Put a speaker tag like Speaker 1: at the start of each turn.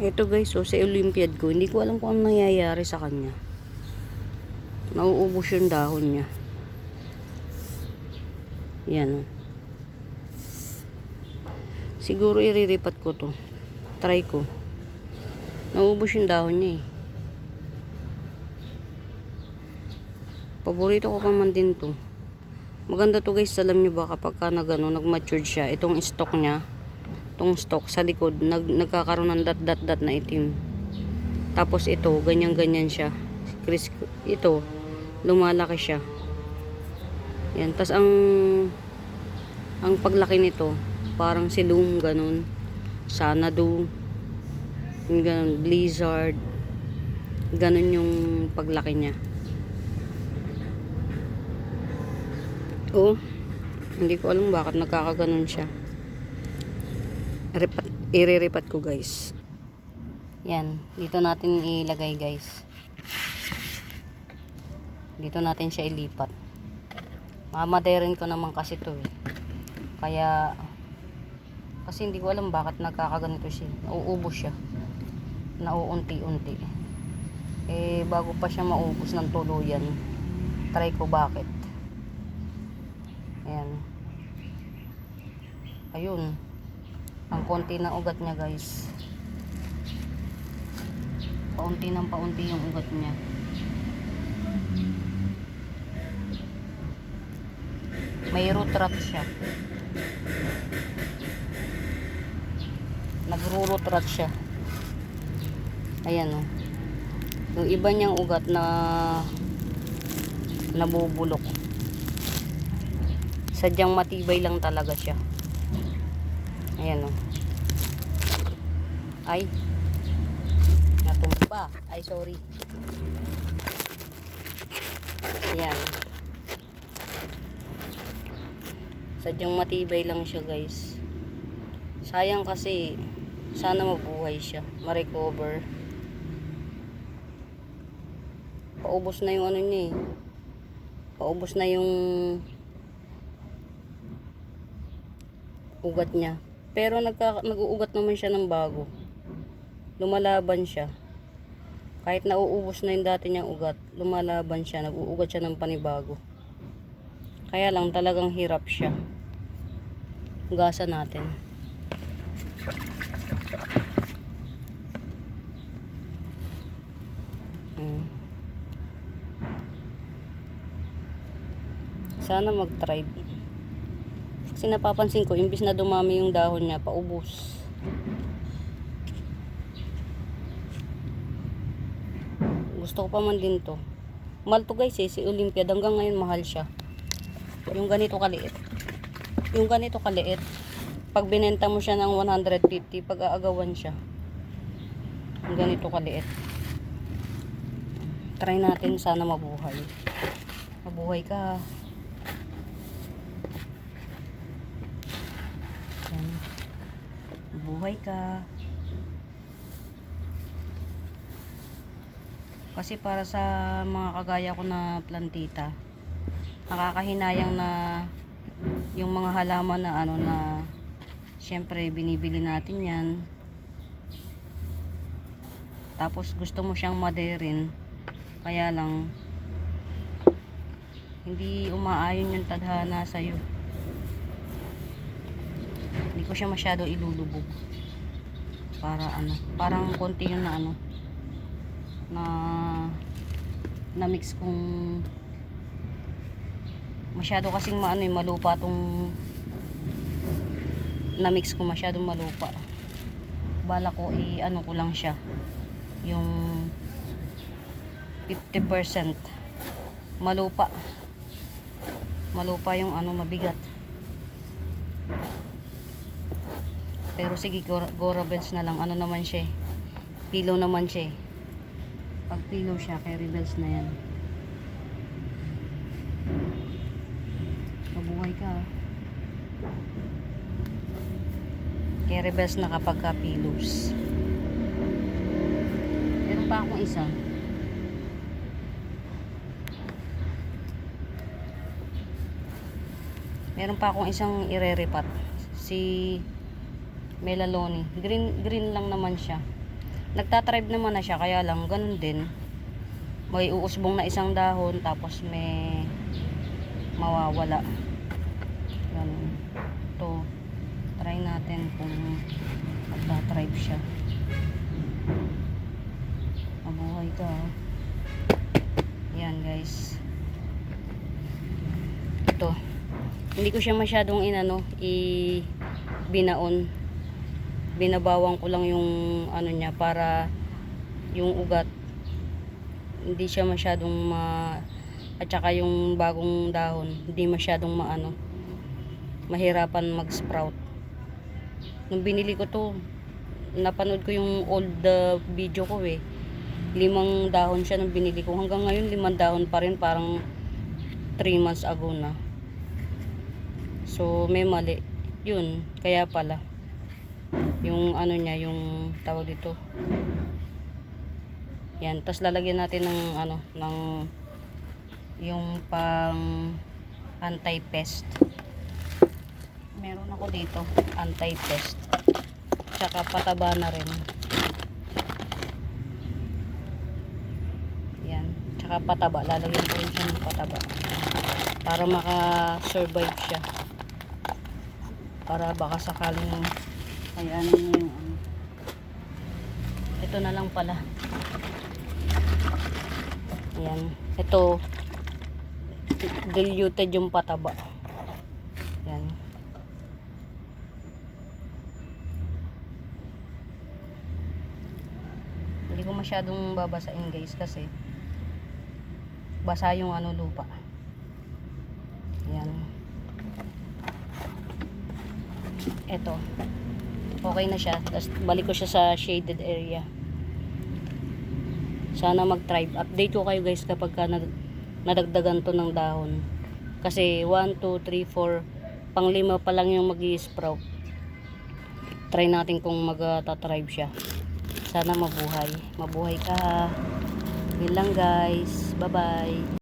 Speaker 1: Ito guys, so sa Olympiad ko, hindi ko alam kung ano nangyayari sa kanya. Nauubos yung dahon niya. Yan. oh. Siguro iriripat ko to. Try ko. Nauubos yung dahon niya eh. Paborito ko pa man din to. Maganda to guys, alam nyo ba kapag ka nag, ano, nag-matured siya, itong stock niya, itong stock sa likod, nag, nagkakaroon ng dot dot dot na itim. Tapos ito, ganyan ganyan siya. Chris, ito, lumalaki siya. Yan, tas ang ang paglaki nito, parang silong ganun. Sanadu, yung ganun, blizzard, ganun yung paglaki niya. Oo. Hindi ko alam bakit nagkakaganon siya. Ripat, iriripat ko guys. Yan. Dito natin ilagay guys. Dito natin siya ilipat. Mamaderin ko naman kasi to eh. Kaya kasi hindi ko alam bakit nagkakaganito siya. Nauubos siya. Nauunti-unti. Eh bago pa siya maubos ng tuluyan, try ko bakit. Ayan. Ayun. Ang konti na ugat niya, guys. Paunti ng paunti yung ugat niya. May root rot siya. Nagro-root rot siya. Ayan, oh. Yung iba niyang ugat na nabubulok sadyang matibay lang talaga siya ayan o ay. Natumba. Ay sorry. Ayan. Sadyang matibay lang siya guys. Sayang kasi sana mabuhay siya. Ma-recover. Paubos na yung ano niya eh. Paubos na yung ugat niya. Pero nagka, nag-uugat naman siya ng bago. Lumalaban siya. Kahit nauubos na yung dati niyang ugat, lumalaban siya, nag-uugat siya ng panibago. Kaya lang talagang hirap siya. Hugasan natin. Hmm. Sana mag-try. Kasi napapansin ko, imbis na dumami yung dahon niya, paubos. Gusto ko pa man din to. Mahal to guys eh, si Olympiad. Hanggang ngayon mahal siya. Yung ganito kaliit. Yung ganito kaliit. Pag binenta mo siya ng 150, pag aagawan siya. Yung ganito kaliit. Try natin sana mabuhay. Mabuhay ka. Yan. Buhay ka. Kasi para sa mga kagaya ko na plantita, nakakahinayang na yung mga halaman na ano na syempre binibili natin yan. Tapos gusto mo siyang maderin. Kaya lang hindi umaayon yung tadhana sa'yo hindi ko siya masyado ilulubog. Para ano parang konti yun na ano na na mix kung masyado kasing maano eh, malupa tong na mix ko masyadong malupa. Bala ko i ano ko lang siya yung 50% malupa. Malupa yung ano mabigat pero sige Gora, Bells na lang ano naman siya eh. pillow naman siya eh. pag pillow siya carry bells na yan mabuhay ka ah. carry bells na kapag ka pillows meron pa akong isa Meron pa akong isang ireripat. Si Melaloni. Green, green lang naman siya. nagtatribe naman na siya kaya lang ganun din. May uusbong na isang dahon tapos may mawawala. Ganun. To try natin kung magtatribe siya. Mabuhay ka ah. yan guys. Ito. Hindi ko siya masyadong inano i binaon binabawang ko lang yung ano niya para yung ugat hindi siya masyadong ma at saka yung bagong dahon hindi masyadong maano mahirapan mag sprout nung binili ko to napanood ko yung old uh, video ko eh. Limang dahon siya nung binili ko. Hanggang ngayon limang dahon pa rin parang 3 months ago na. So may mali. Yun kaya pala yung ano niya yung tawag dito. Yan tapos lalagyan natin ng ano ng yung pang anti-pest. Meron ako dito anti-pest. Tsaka pataba na rin. Yan tsaka pataba. Lalagyan ko rin siya ng pataba. Para maka-survive siya. Para baka sakaling ay ano yung ano ito na lang pala. Ayan. Ito diluted yung pataba. Yan hindi ko masyadong babasain guys kasi basa yung ano lupa. Yan eto okay na siya. Tapos balik ko siya sa shaded area. Sana mag tribe update ko kayo guys kapag ka nad- nadagdagan to ng dahon. Kasi 1, 2, 3, 4 pang lima pa lang yung mag sprout try natin kung mag-tribe siya. Sana mabuhay. Mabuhay ka yun lang guys. Bye bye